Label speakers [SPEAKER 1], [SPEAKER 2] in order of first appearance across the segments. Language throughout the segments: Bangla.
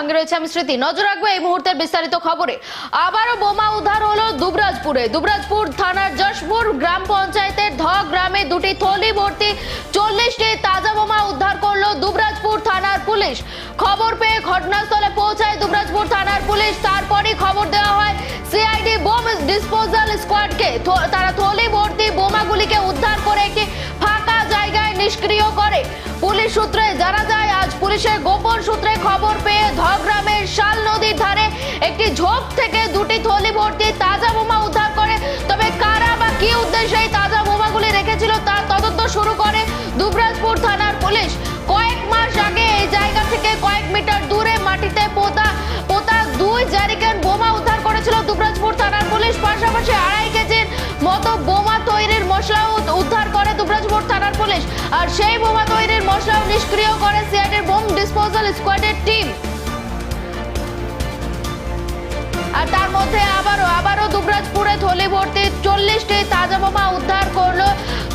[SPEAKER 1] সঙ্গে রয়েছে আমি স্মৃতি। নজর রাখব এই মুহূর্তের বিস্তারিত খবরে। আবারও বোমা উদ্ধার হলো দুবরাজপুরে। দুবরাজপুর থানার যশপুর গ্রাম পঞ্চায়েতের ধ গ্রামে দুটি থলি ভর্তি চল্লিশটি তাজা বোমা উদ্ধার করল দুবরাজপুর থানার পুলিশ। খবর পেয়ে ঘটনাস্থলে পৌঁছায় দুবরাজপুর থানার পুলিশ। তারপরই খবর দেওয়া হয়, সিআইডি বোম ডিসপোজাল স্কোয়াডকে তারা থলি ভর্তি বোমাগুলিকে উদ্ধার করে একটি জায়গায় নিষ্ক্রিয় করে। পুলিশ সূত্রে জানা যায়, আজ পুলিশের গোপন সূত্রে খবর পেয়ে ধগ্রামের শাল নদীর ধারে একটি ঝোপ থেকে দুটি থলি ভর্তি তাজা বোমা উদ্ধার করে। তবে কারা বা কি উদ্দেশ্যে এই তাজা বোমাগুলি রেখেছিল তার তদন্ত শুরু করে দুবরাজপুর থানার পুলিশ। কয়েক মাস আগে এই জায়গা থেকে কয়েক মিটার দূরে মাটিতে পোতা পোতা দুই জারিকেন বোমা উদ্ধার করেছিল দুবরাজপুর থানার পুলিশ। পাশাপাশি আড়াই পুলিশ আর সেই বোমা তৈরির মশলাও নিষ্ক্রিয় করে সিআইডির বোম ডিসপোজাল স্কোয়াডের টিম আর তার মধ্যে আবারও আবারও দুবরাজপুরে থলি ভর্তি চল্লিশটি তাজা বোমা উদ্ধার করল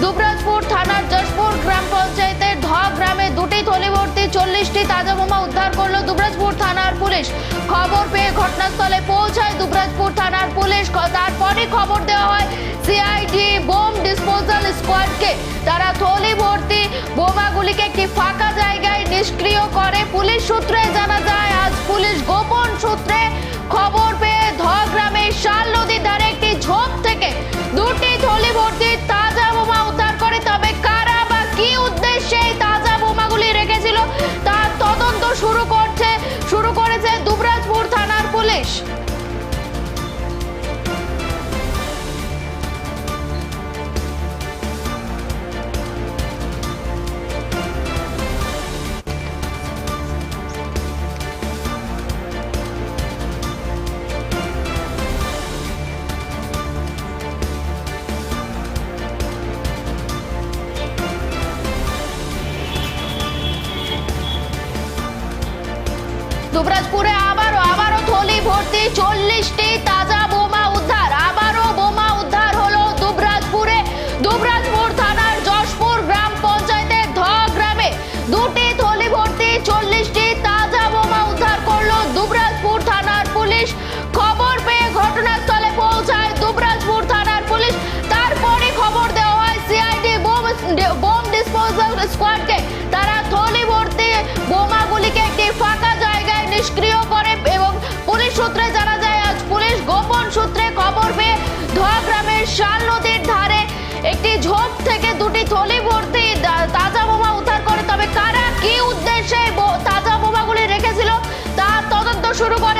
[SPEAKER 1] দুবরাজপুর থানার যশপুর গ্রাম পঞ্চায়েতের ধ গ্রামে দুটি থলি ভর্তি চল্লিশটি তাজা বোমা উদ্ধার করল থানার পুলিশ। খবর পেয়ে ঘটনাস্থলে পৌঁছায় দুবরাজপুর থানার পুলিশ। তারপরই খবর দেওয়া হয়, সিআইডি বোম ডিসপোজাল স্কোয়াডকে। তারা থলি ভর্তি বোমাগুলিকে একটি ফাঁকা জায়গায় নিষ্ক্রিয় করে। পুলিশ সূত্রে জানা যায়, আজ পুলিশ গোপন সূত্রে খবর পেয়ে ধ গ্রামে শাল নদীর ধারে একটি ঝোপ থেকে দুটি থলি ভর্তি দুবরাজপুরে আবারও আবারও থলি ভর্তি চল্লিশটি তাজা শাল নদীর ধারে একটি ঝোপ থেকে দুটি থলি ভর্তি তাজা বোমা উদ্ধার করে। তবে কারা কি উদ্দেশ্যে তাজা বোমাগুলি রেখেছিল, তা তদন্ত শুরু করে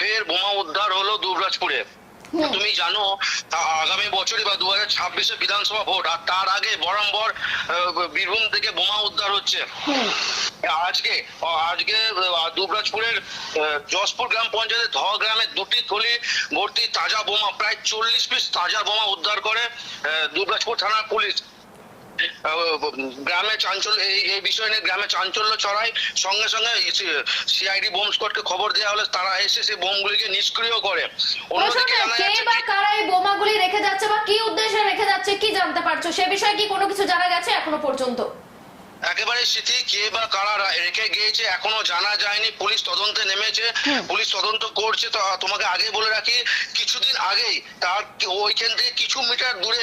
[SPEAKER 2] ফের বোমা উদ্ধার হলো দুবরাজপুরে। তুমি জানো আগামী বছরই বা দু হাজার ছাব্বিশে বিধানসভা ভোট আর তার আগে বরাম্বর বীরভূম থেকে বোমা উদ্ধার হচ্ছে। আজকে আজকে দুবরাজপুরের যশপুর গ্রাম পঞ্চায়েতের ধ গ্রামে দুটি থলি ভর্তি তাজা বোমা প্রায় চল্লিশ পিস তাজা বোমা উদ্ধার করে দুবরাজপুর থানার পুলিশ। গ্রামে চাঞ্চল্য এই এই বিষয় নিয়ে গ্রামে চাঞ্চল্য ছড়ায়। সঙ্গে সঙ্গে সিআইডি বোম স্কোয়াডকে খবর দেওয়া হলে তারা এসে সেই বোমগুলিকে নিষ্ক্রিয় করে। অন্যদিকে
[SPEAKER 1] কে বা কারা এই বোমাগুলি রেখে যাচ্ছে বা কি উদ্দেশ্যে রেখে যাচ্ছে কি জানতে পারছ? সে বিষয়ে কি কোনো কিছু জানা গেছে এখনও পর্যন্ত?
[SPEAKER 2] একেবারে স্মৃতি কে বা কারা রেখে গিয়েছে এখনও জানা যায়নি পুলিশ তদন্তে নেমেছে পুলিশ তদন্ত করছে। তো তোমাকে আগে বলে রাখি কিছুদিন আগেই তার ওইখান থেকে কিছু মিটার দূরে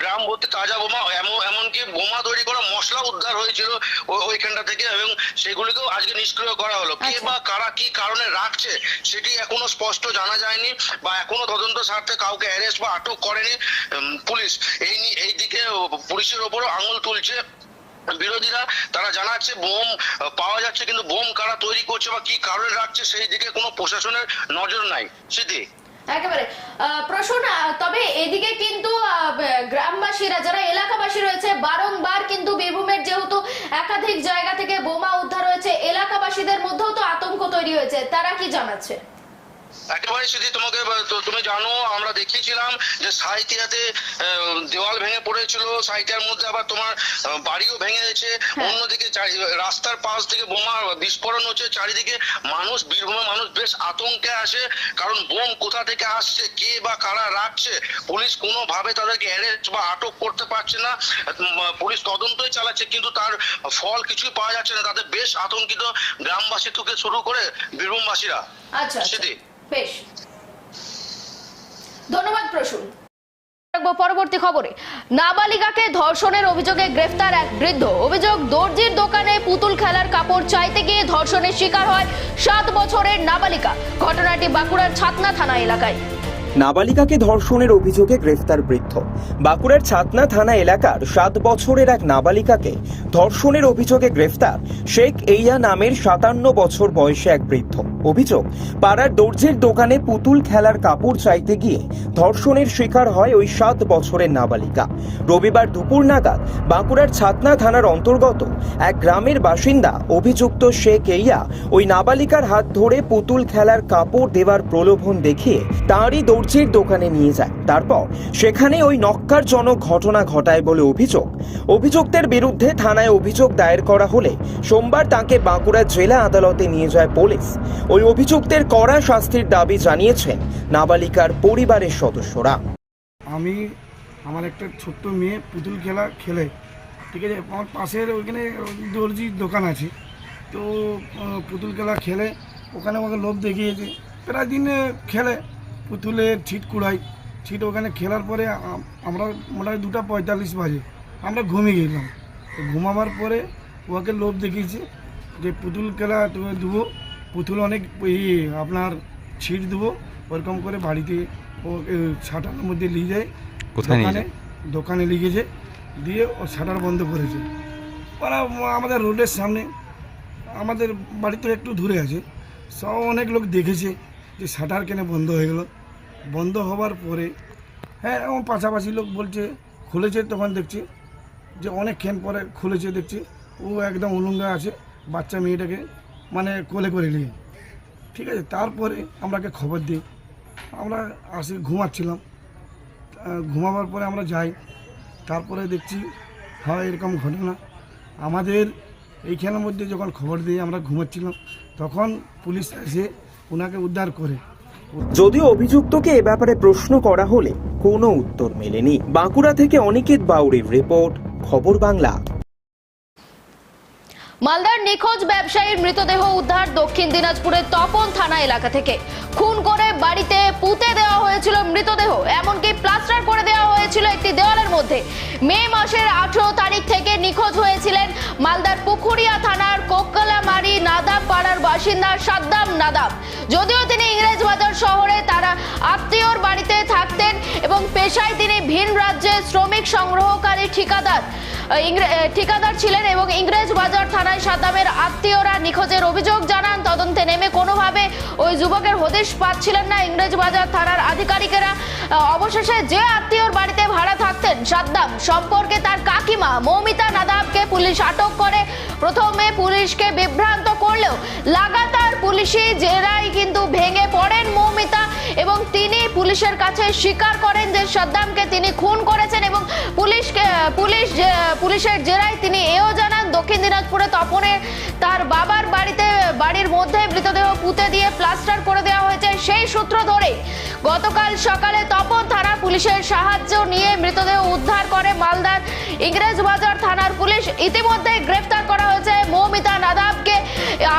[SPEAKER 2] ড্রাম ভর্তি তাজা বোমা এমনকি বোমা তৈরি করা মশলা উদ্ধার হয়েছিল ওইখানটা থেকে এবং সেগুলিকেও আজকে নিষ্ক্রিয় করা হলো। কে
[SPEAKER 1] আচ্ছা।
[SPEAKER 2] বা কারা কি কারণে রাখছে সেটি এখনও স্পষ্ট জানা যায়নি বা এখনও তদন্ত স্বার্থে কাউকে অ্যারেস্ট বা আটক করেনি পুলিশ। এই এই দিকে পুলিশের ওপরও আঙুল তুলছে। বিরোধীরা তারা জানাচ্ছে বোম পাওয়া যাচ্ছে কিন্তু বোম কারা তৈরি করছে বা কি কারণে রাখছে সেই দিকে কোনো প্রশাসনের নজর নাই। স্মৃতি
[SPEAKER 1] একেবারে। আহ, প্রসূন তবে এদিকে কিন্তু গ্রামবাসীরা যারা এলাকাবাসী রয়েছে বারংবার কিন্তু বীরভূমের যেহেতু একাধিক জায়গা থেকে বোমা উদ্ধার হয়েছে এলাকাবাসীদের মধ্যেও তো আতঙ্ক তৈরি হয়েছে। তারা কি জানাচ্ছে?
[SPEAKER 2] একেবারে সেটি তোমাকে তুমি জানো আমরা দেখিয়েছিলাম যে সাইতিয়াতে আহ, দেওয়াল ভেঙে পড়েছিল সাইতিয়ার মধ্যে আবার তোমার বাড়িও ভেঙে গেছে। অন্যদিকে রাস্তার পাশ থেকে বোমা বিস্ফোরণ হচ্ছে চারিদিকে মানুষ বীরভূমে মানুষ বেশ আতঙ্কে আসে কারণ বোম কোথা থেকে আসছে কে বা কারা রাখছে পুলিশ কোনোভাবে তাদেরকে অ্যারেস্ট বা আটক করতে পারছে না। পুলিশ তদন্তই চালাচ্ছে কিন্তু তার ফল কিছুই পাওয়া যাচ্ছে না। তাদের বেশ আতঙ্কিত গ্রামবাসী থেকে শুরু করে বীরভূমবাসীরা।
[SPEAKER 1] আচ্ছা আচ্ছা। বেশ। ধন্যবাদ প্রসূন। পরবর্তী খবরে। নাবালিকাকে ধর্ষণের অভিযোগে গ্রেফতার এক বৃদ্ধ। অভিযোগ দর্জির দোকানে পুতুল খেলার কাপড় চাইতে গিয়ে ধর্ষণের শিকার হয় সাত বছরের নাবালিকা। ঘটনাটি বাঁকুড়ার ছাতনা থানা এলাকায়।
[SPEAKER 3] নাবালিকাকে ধর্ষণের অভিযোগে গ্রেফতার বৃদ্ধ। বাঁকুড়ার ছাতনা থানা এলাকার সাত বছরের এক নাবালিকাকে ধর্ষণের অভিযোগে গ্রেফতার শেখ এইয়া নামের সাতান্ন বছর বয়সে এক বৃদ্ধ। অভিযোগ, পাড়ার দর্জির দোকানে পুতুল খেলার কাপড় চাইতে গিয়ে ধর্ষণের শিকার হয় ওই সাত বছরের নাবালিকা। রবিবার দুপুর নাগাদ বাঁকুড়ার ছাতনা থানার অন্তর্গত এক গ্রামের বাসিন্দা অভিযুক্ত শেখ এইয়া ওই নাবালিকার হাত ধরে পুতুল খেলার কাপড় দেওয়ার প্রলোভন দেখিয়ে তাঁরই দর্জির দোকানে নিয়ে যায়। তারপর সেখানে ওই নক্কারজনক ঘটনা ঘটায় বলে অভিযোগ। অভিযুক্তের বিরুদ্ধে থানায় অভিযোগ দায়ের করা হলে সোমবার তাকে বাঁকুড়া জেলা আদালতে নিয়ে যায় পুলিশ। ওই অভিযুক্তের কড়া শাস্তির দাবি জানিয়েছেন নাবালিকার পরিবারের সদস্যরা।
[SPEAKER 4] আমি আমার একটা ছোট্ট মেয়ে পুতুল খেলা খেলে, ঠিক আছে? আমার পাশের ওইখানে দর্জির দোকান আছে। তো পুতুল খেলা খেলে ওখানে আমাকে লোভ দেখিয়েছে। প্রায় দিন খেলে। পুতুলের ছিট কুড়াই ছিট ওখানে খেলার পরে আমরা মোটামুটি দুটা পঁয়তাল্লিশ বাজে। আমরা ঘুমিয়ে গেলাম। তো ঘুমাবার পরে ওকে লোভ দেখিয়েছে যে পুতুল খেলা তুমি দেবো পুতুল অনেক ইয়ে আপনার ছিট দেবো ওরকম করে বাড়িতে ও ছাটার মধ্যে নিয়ে যায়।
[SPEAKER 5] কোথায় নিয়ে
[SPEAKER 4] দোকানে দোকানে লিখেছে দিয়ে ও শাটার বন্ধ করেছে। ওরা আমাদের রোডের সামনে আমাদের বাড়ি তো একটু দূরে আছে। সব অনেক লোক দেখেছে। যে শাটার কেন বন্ধ হয়ে গেল। বন্ধ হওয়ার পরে হ্যাঁ আমার পাশাপাশি লোক বলছে, খুলেছে, তখন দেখছি যে অনেকক্ষণ পরে খুলেছে, দেখছি। ও একদম উলঙ্গা আছে, বাচ্চা মেয়েটাকে মানে কোলে করে নিয়ে। ঠিক আছে, তারপরে আমরাকে খবর দিই। আমরা আসি, ঘুমাচ্ছিলাম। ঘুমাবার পরে আমরা যাই। তারপরে দেখছি, হয়, এরকম ঘটনা। আমাদের এইখানের মধ্যে যখন খবর দিয়ে আমরা ঘুমাচ্ছিলাম, তখন পুলিশ এসে ওনাকে উদ্ধার করে।
[SPEAKER 3] যদিও অভিযুক্তকে এ ব্যাপারে প্রশ্ন করা হলে কোনো উত্তর মেলেনি। বাঁকুড়া থেকে অনিকেত বাউরের রিপোর্ট, খবর বাংলা।
[SPEAKER 1] মালদার নিখোঁজ ব্যবসায়ীর মৃতদেহ উদ্ধার দক্ষিণ দিনাজপুরের তপন থানা এলাকা থেকে। খুন করে বাড়িতে পুঁতে দেওয়া হয়েছিল মৃতদেহ, এমনকি প্লাস্টার করে দেওয়া হয়েছিল একটি দেওয়ালের মধ্যে। মে মাসের আঠেরো তারিখ থেকে নিখোঁজ হয়েছিলেন মালদার পুকুরিয়া থানার কোক্কালামারি নাদাব পাড়ার বাসিন্দা সাদ্দাম নাদাব। যদিও তিনি ইংরেজবাজার শহরে, তারা আত্মীয়র বাড়িতে থাকতেন এবং পেশায় তিনি ভিন রাজ্যে শ্রমিক সংগ্রহকারী ঠিকাদার ইংরে- আহ, ঠিকাদার ছিলেন এবং ইংরেজ বাজার থানায় সাদ্দামের আত্মীয়রা নিখোঁজের অভিযোগ জানান। তদন্তে নেমে কোনোভাবে ওই যুবকের হদিশ পাচ্ছিলেন না ইংরেজ বাজার থানার আধিকারিকেরা। অবশেষে যে আত্মীয়র বাড়িতে ভাড়া থাকতেন সাদ্দাম সম্পর্কে তার কাকিমা মৌমিতা নাদাবকে পুলিশ আটক করে। প্রথমে পুলিশকে বিভ্রান্ত করলেও লাগাতার পুলিশি জেরাই কিন্তু ভেঙে পড়েন মৌমিতা এবং তিনি পুলিশের কাছে স্বীকার করেন যে সাদ্দামকে তিনি খুন করেছেন এবং পুলিশকে, পুলিশ পুলিশের জেরায় তিনি এও জানান দক্ষিণ দিনাজপুরে তপনের তার বাবার বাড়িতে বাড়ির মধ্যে মৃতদেহ পুঁতে দিয়ে প্লাস্টার করে দেওয়া হয়েছে। সেই সূত্র ধরে গতকাল সকালে তপন থানা পুলিশের সাহায্য নিয়ে মৃতদেহ উদ্ধার করে মালদার ইংরেজ বাজার থানার পুলিশ। ইতিমধ্যে গ্রেফতার করা হয়েছে মৌমিতা নাদাবকে।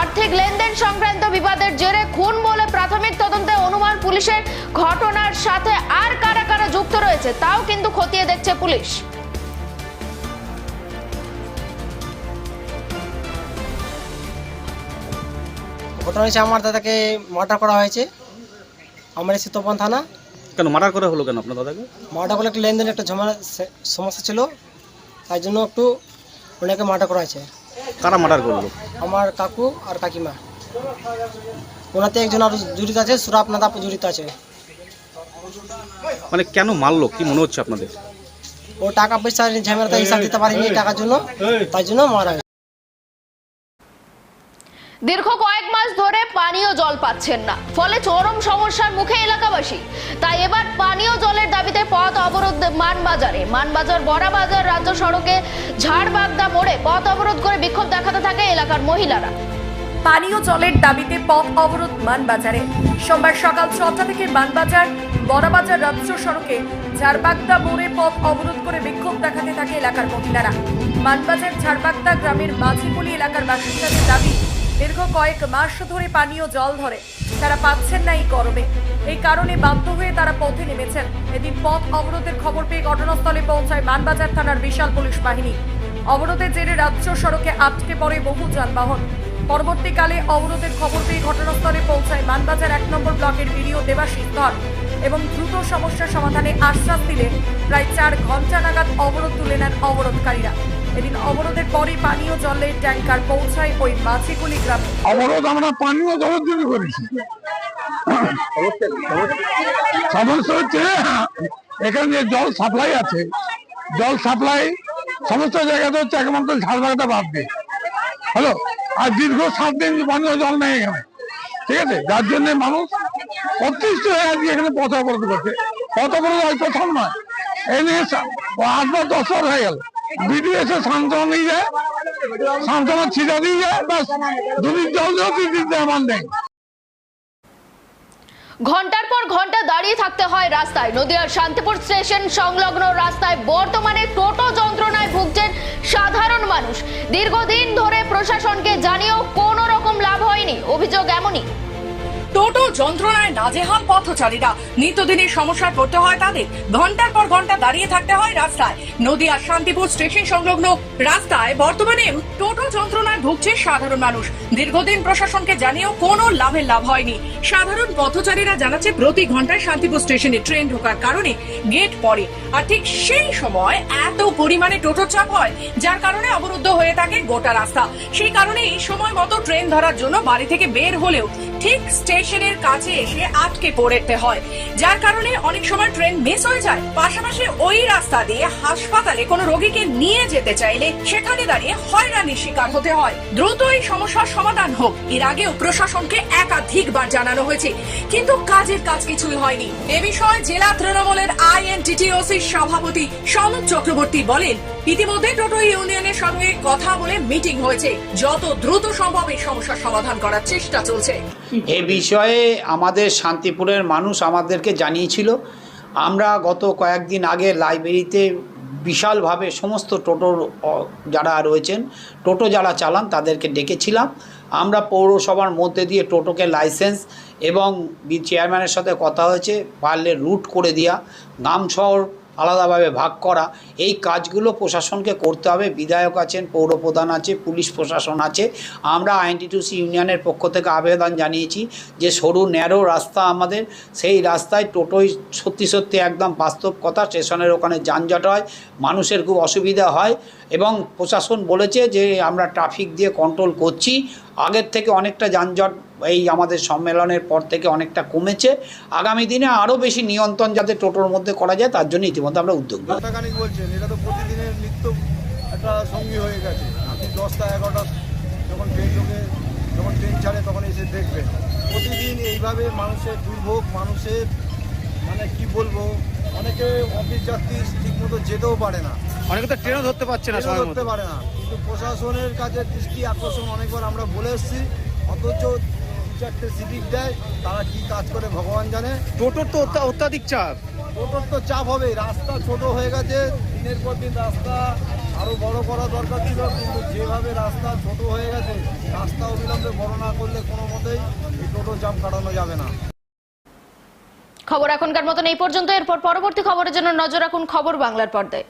[SPEAKER 1] আর্থিক লেনদেন সংক্রান্ত বিবাদের জেরে খুন বলে প্রাথমিক তদন্তে অনুমান পুলিশের ঘটনার সাথে আর কারা কারা যুক্ত রয়েছে, তাও কিন্তু খতিয়ে দেখছে পুলিশ।
[SPEAKER 6] ঘটনা হয়েছে আমার দাদাকে মার্ডার করা হয়েছে। আমার এসে তপন থানা।
[SPEAKER 5] কেন মার্ডার করা হলো কেন আপনার দাদাকে?
[SPEAKER 6] মার্ডার করলে একটা লেনদেন একটা ঝামেলা সমস্যা ছিল। তাই জন্য একটু ওনাকে মার্ডার করা হয়েছে।
[SPEAKER 5] কারা মার্ডার করল?
[SPEAKER 6] আমার কাকু আর কাকিমা। ওনাতে একজন আরও জড়িত আছে সুরাপ নাদা জড়িত আছে।
[SPEAKER 5] মানে কেন মারলো? কি মনে হচ্ছে আপনাদের?
[SPEAKER 6] ও টাকা পয়সা ঝামেলাটা হিসাব দিতে পারেনি টাকার জন্য। তাই জন্য মারা
[SPEAKER 1] দীর্ঘ কয়েক মাস ধরে পানীয় জল পাচ্ছেন না। ফলে চরম সমস্যার মুখে এলাকাবাসী। তাই এবার পানীয় জলের দাবিতে পথ অবরোধ মানবাজারে। মানবাজার, বড়াবাজার রাজ্য সড়কে ঝাড়বাগদা মোড়ে পথ অবরোধ করে বিক্ষোভ দেখাতে থাকে এলাকার মহিলারা।
[SPEAKER 7] পানীয় জলের দাবিতে পথ অবরোধ মানবাজারে। সোমবার সকাল ছটা থেকে মানবাজার, বড়াবাজার রাজ্য সড়কে ঝাড়বাগদা মোড়ে পথ অবরোধ করে বিক্ষোভ দেখাতে থাকে এলাকার মহিলারা। মানবাজার, ঝাড়বাগদা গ্রামের মাঝিপলি এলাকার বাসিন্দাদের দাবি দীর্ঘ কয়েক মাস ধরে পানীয় জল ধরে। তারা পাচ্ছেন না এই গরমে। এই কারণে বাধ্য হয়ে তারা পথে নেমেছেন। এদিন পথ অবরোধের খবর পেয়ে ঘটনাস্থলে পৌঁছায় মানবাজার থানার বিশাল পুলিশ বাহিনী। অবরোধের জেরে রাজ্য সড়কে আটকে পড়ে বহু যানবাহন। পরবর্তীকালে অবরোধের খবর পেয়ে ঘটনাস্থলে পৌঁছায় মানবাজার এক নম্বর ব্লকের বিডিও দেবাশিস ধর এবং দ্রুত সমস্যার সমাধানে আশ্বাস দিলে প্রায় চার ঘণ্টা নাগাদ অবরোধ তুলে নেন অবরোধকারীরা। এদিন অবরোধের পরই পানীয় জলের ট্যাঙ্কার পৌঁছায় ওই মাছিকুলি গ্রামে।
[SPEAKER 8] অবরোধ আমরা পানীয় জলের জন্য করেছি। সমস্যা হচ্ছে, এখানে যে জল সাপ্লাই আছে, জল সাপ্লাই সমস্ত জায়গাতে হচ্ছে একমাত্র ঝাড়বাগাটা বাদ দিয়ে। হ্যালো আর দীর্ঘ সাত দিন পানীয় জল নেই এখানে। ঠিক আছে? যার জন্য মানুষ অতিষ্ঠ হয়ে আজকে এখানে পথ অবরোধ করছে। পথ অবরোধ প্রথম নয় এই নিয়ে আট বা দশ হয়ে গেল। ছিটা দিয়ে দুদিন জল নেই
[SPEAKER 1] ঘণ্টার পর ঘণ্টা দাঁড়িয়ে থাকতে হয় রাস্তায়। নদিয়ার শান্তিপুর স্টেশন সংলগ্ন রাস্তায় বর্তমানে টোটো যন্ত্রণায় ভুগছেন সাধারণ মানুষ। দীর্ঘদিন ধরে প্রশাসনকে জানিয়েও কোনো রকম লাভ হয়নি। অভিযোগ এমনই।
[SPEAKER 7] টোটো যন্ত্রণায় নাজেহাল পথচারীরা। নিত্যদিনের সমস্যায় পড়তে হয় তাদের। ঘণ্টার পর ঘণ্টা দাঁড়িয়ে থাকতে হয় রাস্তায়। নদিয়ার শান্তিপুর স্টেশন সংলগ্ন রাস্তায় বর্তমানে টোটো যন্ত্রণায় ভুগছে সাধারণ মানুষ। দীর্ঘদিন প্রশাসনকে জানিয়েও কোনো লাভের লাভ হয়নি। সাধারণ পথচারীরা জানাচ্ছে, প্রতি ঘন্টায় শান্তিপুর স্টেশনে ট্রেন ঢোকার কারণে গেট পড়ে। আর ঠিক সেই সময় এত পরিমাণে টোটো চাপ হয়, যার কারণে অবরুদ্ধ হয়ে থাকে গোটা রাস্তা। সেই কারণে এই সময় মতো ট্রেন ধরার জন্য বাড়ি থেকে বের হলেও ঠিক স্টেশনের কাছে এসে আটকে পড়তে হয়। যার কারণে অনেক সময় ট্রেন মিস হয়ে যায়। পাশাপাশি ওই রাস্তা দিয়ে হাসপাতালে কোনো রোগীকে নিয়ে যেতে চাইলে সেখানে দাঁড়িয়ে হয়রানির শিকার হতে হয়। দ্রুত এই সমস্যার সমাধান হোক। এর আগেও প্রশাসনকে একাধিকবার জানানো হয়েছে। কিন্তু কাজের কাজ কিছুই হয়নি। এ বিষয়ে জেলা তৃণমূলের আইএনটিটিওসির সভাপতি সনদ চক্রবর্তী বলেন ইতিমধ্যে টোটো ইউনিয়নের সঙ্গে কথা বলে মিটিং হয়েছে। যত দ্রুত সম্ভব এই সমস্যার সমাধান করার চেষ্টা চলছে।
[SPEAKER 9] এ বিষয়ে আমাদের শান্তিপুরের মানুষ আমাদেরকে জানিয়েছিল। আমরা গত কয়েকদিন আগে লাইব্রেরিতে বিশালভাবে সমস্ত টোটোর যারা রয়েছেন, টোটো যারা চালান তাদেরকে ডেকেছিলাম। আমরা পৌরসভার মধ্যে দিয়ে টোটোকে লাইসেন্স এবং চেয়ারম্যানের সাথে কথা হয়েছে, পারলে রুট করে দেওয়া নাম শহর আলাদাভাবে ভাগ করা। এই কাজগুলো প্রশাসনকে করতে হবে। বিধায়ক আছেন, পৌরপ্রধান আছে, পুলিশ প্রশাসন আছে। আমরা আইনটিটিউসি ইউনিয়নের পক্ষ থেকে আবেদন জানিয়েছি যে সরু, ন্যারো রাস্তা আমাদের। সেই রাস্তায় টোটোই সত্যি সত্যি একদম বাস্তব কথা, স্টেশনের ওখানে যানজট হয়, মানুষের খুব অসুবিধা হয় এবং প্রশাসন বলেছে যে আমরা ট্রাফিক দিয়ে কন্ট্রোল করছি। আগের থেকে অনেকটা যানজট এই আমাদের সম্মেলনের পর থেকে অনেকটা কমেছে। আগামী দিনে আরও বেশি নিয়ন্ত্রণ যাতে টোটোর মধ্যে করা যায়, তার জন্য ইতিমধ্যে আমরা উদ্যোগ নিই
[SPEAKER 10] বলছেন, এটা তো প্রতিদিনের নিত্য একটা সঙ্গী হয়ে গেছে। আপনি দশটা, এগারোটা, যখন ট্রেন ঢোকে, যখন ট্রেন ছাড়ে, তখন এসে দেখবেন। প্রতিদিন এইভাবে মানুষের দুর্ভোগ, মানুষের মানে কি বলব, অনেকে অফিস যাত্রী ঠিকমতো যেতেও পারে না।
[SPEAKER 5] অনেকে তো ট্রেনও ধরতে পারছে না সময়
[SPEAKER 10] ধরতে পারে না। কিন্তু প্রশাসনের কাছে দৃষ্টি আকর্ষণ অনেকবার আমরা বলে এসেছি। অথচ চারটে সিভিক দেয় তারা কি কাজ করে ভগবান জানে।
[SPEAKER 5] টোটোর তো অত্যাধিক চাপ।
[SPEAKER 10] টোটোর তো চাপ হবে রাস্তা ছোট হয়ে গেছে দিনের পর দিন রাস্তা আরও বড় করা দরকার ছিল কিন্তু যেভাবে রাস্তা ছোট হয়ে গেছে রাস্তা অবিলম্বে বড় না করলে কোনো মতেই এই টোটো জাম কাটানো যাবে না।
[SPEAKER 1] খবর এখনকার মতন এই পর্যন্ত। এরপর পরবর্তী খবরের জন্য নজর রাখুন খবর বাংলার পর্দায়।